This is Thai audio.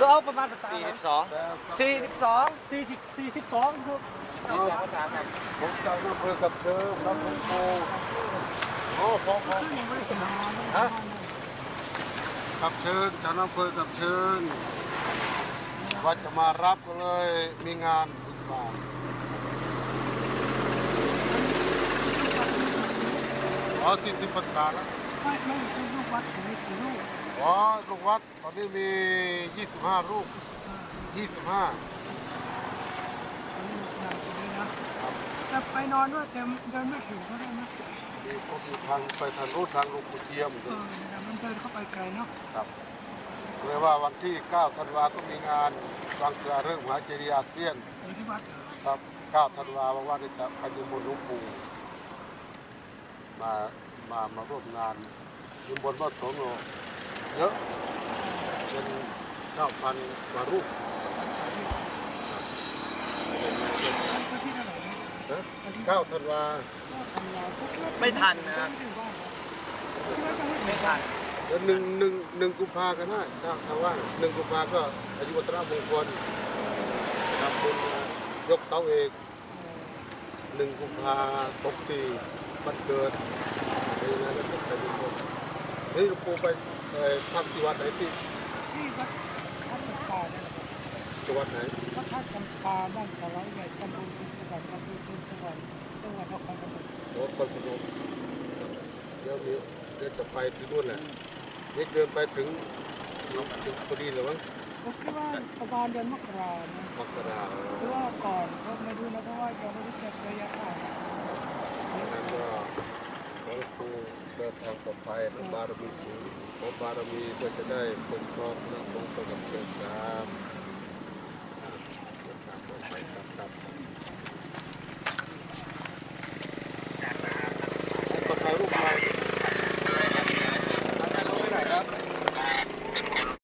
ก็เอาประมาณภาษาสี่สิบสองสี่สิบสองสี่สิบสี่สิบสองครับสี่สิบสองภาษาครับผมจะเอาอำเภอกับเชิงครับคุณครูโอ้พอพอฮะกับเชิญจะนำอำเภอกับเชิญว่าจะมารับก็เลยมีงานมาอ๋อสี่สิบพรรษาแล้วไม่ไม่ใช่ลูกวัดมีกี่ลูก อ๋อลูกวัดตอนนี้มียี่สิบห้ารูปยี่สิบห้าอันนี้งานตรงนี้นะแต่ไปนอนด้วยแต่เดินไม่ถึงก็ได้นะมีคนอยู่ทางไปทางรูปทางลูกกุเทียมเออแต่มันเดินเข้าไปไกลเนาะครับเลยว่าวันที่ 9 ธันวาก็มีงานฟังเสือเรื่องมหาเจดีย์อาเซียนอยู่ที่วัดเหรอครับ 9 ธันวาบอกว่าจะไปยุมนหลวงปู่มามามาร่วมงานยุมนวัดสงฆ์ เยอะเป็นเก้าพันกว่ารูปก็ที่เท่าไหร่นะนะเก้าธันวาก็ทำงานก็คิดว่าไม่ทันนะครับไม่ถึงบ้านคิดว่าจะไม่ถึไม่งทันเดี๋ยวหนึ่งหนึ่งหนึ่งกุมภากันนะถ้าถ้าว่าหนึ่งกุมภาก็อายุวัฒนมงคลทำบุญยกเสาเอกหนึ่งกุมภาหกสี่มันเกิดในงานนั้นก็ไปดูคน นี่หลวงปู่ไปเอ่อทำที่วัดไหนที่ที่วัดวัดจำปาเนี่ยจังหวัดไหนวัดท่าจำปาบ้านสาระใหญ่ตำบลพินสวรรค์อำเภอพินสวรรค์จังหวัดนครปฐมโอ้คนพนมเดี๋ยวนี้เดี๋ยวจะไปที่นู่นแหละนี่เดินไปถึงถึงพอดีเลยมั้งผมคิดว่าประมาณเดือนมกรานะมกรา หรือว่าก่อนก็ไม่รู้นะเพราะว่ายังไม่รู้จักระยะทาง แล้วก็หลวงปู่เดินทางปลอดภัยและ บารมีสูงเพราะบารมีก็จะได้เป็นครอบและทรงไปกับเชิญตาม